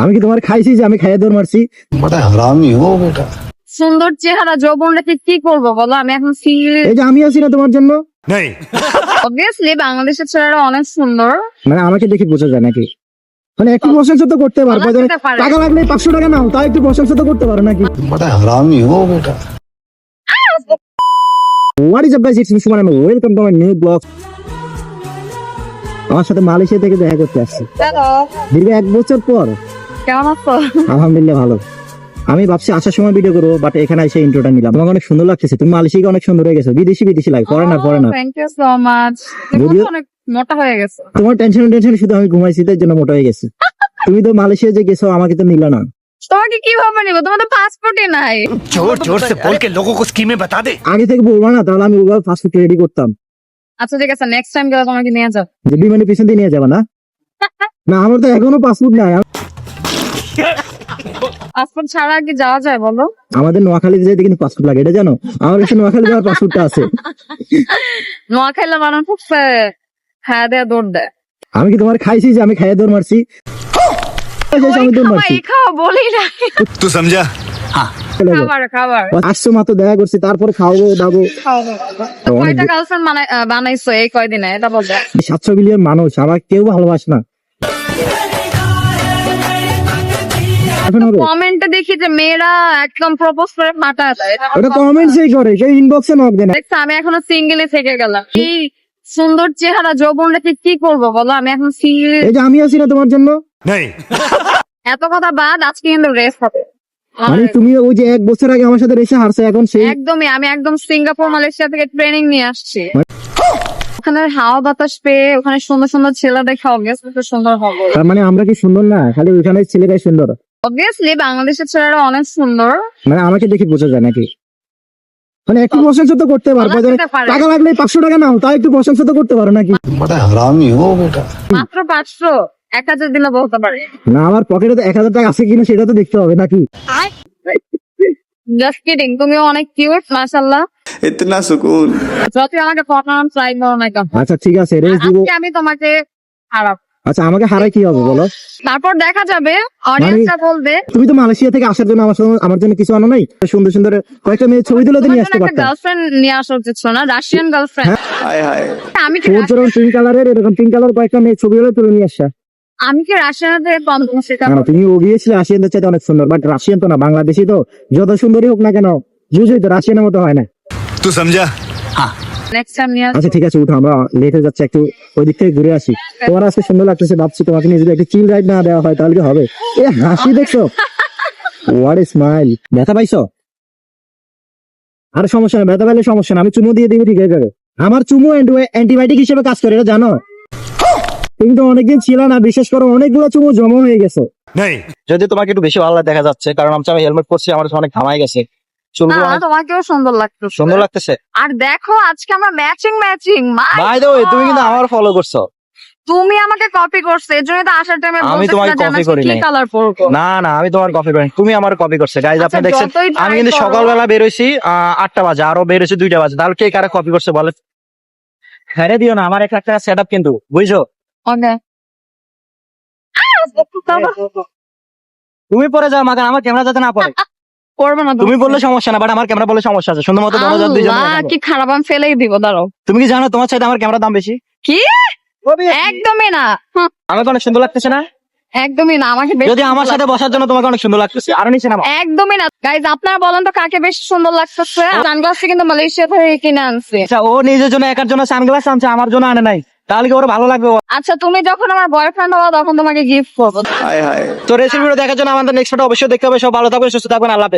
আমি কি তোমার খাইছি যে আমি খাইয়ে দৌড় মারছি? সুন্দর চেহারা যৌবন রেখে কি করব বলো? আমি এখন সিঙ্গেল এই যে আমি আছি না তোমার জন্য? বাংলাদেশের ছেলেরা অনেক সুন্দর। মানে আমাকে দেখে বোঝা যায় নাকি? মানে একটু প্রশংসা তো করতে পারবে টাকা লাগলে পাঁচশো টাকা নাও একটু প্রশংসা তো করতে পারো নাকি? What is up guys it's me আমার সাথে মালয়েশিয়া থেকে দেখা করতে আসছি। দীর্ঘ এক বছর পর কেমন আছো? আলহামদুলিল্লাহ ভালো। আমি ভাবছি আসার সময় ভিডিও করব বাট এখানে এসে ইন্ট্রোটা নিলাম। অনেক সুন্দর লাগছে তুমি অনেক সুন্দর হয়ে গেছো। বিদেশি বিদেশি লাগে না না থ্যাংক ইউ সো মাচ অনেক মোটা হয়ে গেছো। তোমার টেনশন টেনশন শুধু আমি ঘুমাইছি তার জন্য মোটা হয়ে গেছি। তুমি তো মালয়েশিয়া যে গেছো আমাকে তো নিলা না। তোমাকে কীভাবে নিব? তোমার তো পাসপোর্টই নাই। জোর জোর সে কো স্কিমে বাতা দে। আগে থেকে বলব না তাহলে আমি ওভাবে পাসপোর্ট রেডি করতাম। আচ্ছা ঠিক আছে নেক্সট টাইম গেলে তোমাকে নিয়ে যাও। যে বিমানে পিছন দিয়ে নিয়ে যাব না? না আমার তো এখনও পাসপোর্ট নাই। পাসপোর্ট ছাড়া আগে যাওয়া যায় বলো। আমাদের নোয়াখালীতে যেতে কিন্তু পাসপোর্ট লাগে এটা জানো? আমার কাছে নোয়াখালী যাওয়ার পাসপোর্টটা আছে। নোয়াখালী মানুষ খুব হ্যাঁ দৌড় দেয়। আমি কি তোমার খাইছি যে আমি খাইয়ে দৌড় মারছি? আমি দৌড় মারছি। বলি না। তো সমঝা? হ্যাঁ। খাবার খাবার। মাত্র দেখা করছি খাওয়াবো দাবো গার্লফ্রেন্ড বানাইছো এই কয়দিনে? এটা বলবে সাতশো মিলিয়ন মানুষ আমার কেউ ভালোবাসে না। কমেন্টে দেখি যে মেয়েরা একদম প্রপোজ করে ফাটা দেয়। ওটা কমেন্ট সেই করে কেউ ইনবক্সে নক দেয় না। আমি এখনও সিঙ্গেলে থেকে গেলাম। এই সুন্দর চেহারা যৌবন রেখে কি করব বলো? আমি এখন সিঙ্গেল এই যে আমি আছি না তোমার জন্য? এত কথা বাদ আজকে কিন্তু রেস হবে। মানে তুমি ওই যে এক বছর আগে আমার সাথে রেসে হারছে এখন সেই একদমই আমি একদম সিঙ্গাপুর মালয়েশিয়া থেকে ট্রেনিং নিয়ে আসছি। ওখানে হাওয়া বাতাস পেয়ে ওখানে সুন্দর সুন্দর ছেলে দেখে অবভিয়াসলি সুন্দর হবে। মানে আমরা কি সুন্দর না? খালি ওইখানে ছেলেটাই সুন্দর। অবভিয়াসলি বাংলাদেশের ছেলেরা অনেক সুন্দর। মানে আমাকে দেখে বোঝা যায় নাকি? মানে একটু প্রশংসা তো করতে পারব টাকা লাগলে পাঁচশো টাকা নাও তাও একটু প্রশংসা তো করতে পারো নাকি? মাত্র পাঁচশো এক হাজার দিলে বলতে পারে। না আমার পকেটে তো এক হাজার টাকা আছে কিনা সেটা তো দেখতে হবে নাকি? জাস্ট কিডিং তুমি অনেক কিউট মাশাআল্লাহ। ইতনা সুকুন। যতই আমাকে পাঠান ট্রাই করো না আচ্ছা ঠিক আছে রেস দিব। আমি তোমাকে খারাপ আচ্ছা আমাকে হারাই কি হবে বলো? তারপর দেখা যাবে অডিয়েন্সরা মানে বলবে। তুমি তো মালয়েশিয়া থেকে আসার জন্য আমার আমার জন্য কিছু আনো নাই? সুন্দর সুন্দর কয়েকটা মেয়ে ছবি তুলে নিয়ে আসতে পারতাম গার্লফ্রেন্ড নিয়ে আসা উচিত না? রাশিয়ান হ্যাঁ। গার্লফ্রেন্ড হায়। হায় আমি কি কালারের এরকম পিঙ্ক কালার কয়েকটা মেয়ে ছবি তুলে নিয়ে আসা। আমি কি রাশিয়ানদের কম সেটা তুমি ওবিয়েসলি রাশিয়ানদের চাইতে অনেক সুন্দর বাট রাশিয়ান তো না বাংলাদেশি তো। যত সুন্দরই হোক না কেন বুঝলি তো রাশিয়ানের মতো হয় না। তুই সমঝা হ্যাঁ। আচ্ছা ঠিক আছে উঠো আমরা লেট হয়ে যাচ্ছে একটু ওই দিক থেকে ঘুরে আসি। তোমার আজকে সুন্দর লাগতেছে ভাবছি তোমাকে নিয়ে যদি একটু চিল রাইড না দেওয়া হয় তাহলে কি হবে? এ হাসি দেখছ? হোয়াট এ স্মাইল ব্যথা পাইছো? আর সমস্যা না ব্যথা পাইলে সমস্যা না আমি চুমু দিয়ে দিবি ঠিক হয়ে যাবে আমার চুমু অ্যান্টিবায়োটিক হিসেবে কাজ করে এটা জানো? তুমি তো অনেকদিন ছিল না বিশেষ করে অনেকগুলো চুমু জমা হয়ে গেছে। যদি তোমাকে একটু বেশি ভালো দেখা যাচ্ছে কারণ আমি হেলমেট পরছি আমার অনেক ঘামাই গেছে। তোমাকেও সুন্দর সুন্দর লাগতেছে? আর দেখো আজকে আমরা matching matching by the way তুমি কিন্তু আমার ফলো করছ। তুমি আমাকে কপি করছ এর জন্য তো আসার টাইমে আমি তোমাকে copy করি কি কালার পরবো? না না আমি তোমার কপি করি তুমি আমার কপি করছে। গাইজ আপনি আচ্ছা, দেখছেন আমি কিন্তু। সকালবেলা বেরোইছি আহ, আটটা বাজে আরও বেরোইছি দুইটা বাজে। তাহলে কে কারা কপি করছে বলে? হেরে দিও না আমার একটা একটা সেট আপ কিন্তু বুঝছ? ওকে তুমি পরে যাও মাগান আমার ক্যামেরা যাতে না পড়ে। করব না তুমি বললে সমস্যা না বাট আমার ক্যামেরা সমস্যা আছে। সুন্দর মতো দুইজন কি খারাপ আমি ফেলেই দিব দাঁড়াও। তুমি কি জানো তোমার চাইতে আমার ক্যামেরা দাম বেশি? কি? একদমই না। হুঁ, আমাকে অনেক সুন্দর লাগতেছে না? একদমই না আমাকে যদি আমার সাথে বসার জন্য তোমাকে অনেক সুন্দর লাগতেছে আরও নিচে নামা একদমই না। গাইজ আপনারা বলেন তো কাকে বেশি সুন্দর লাগতেছে? সানগ্লাস কিন্তু মালয়েশিয়া থেকে কিনে আনছে। আচ্ছা ও নিজের জন্য একার জন্য সানগ্লাস আনছে আমার জন্য আনে নাই। তাহলে কি ওর ভালো লাগবে? আচ্ছা তুমি যখন আমার বয়ফ্রেন্ড হবা তখন তোমাকে গিফট করব। তো রেসিপিটা দেখার জন্য আমাদের নেক্সট অবশ্যই দেখতে হবে। সব ভালো থাকবে সুস্থ থাকবেন আল্লাহ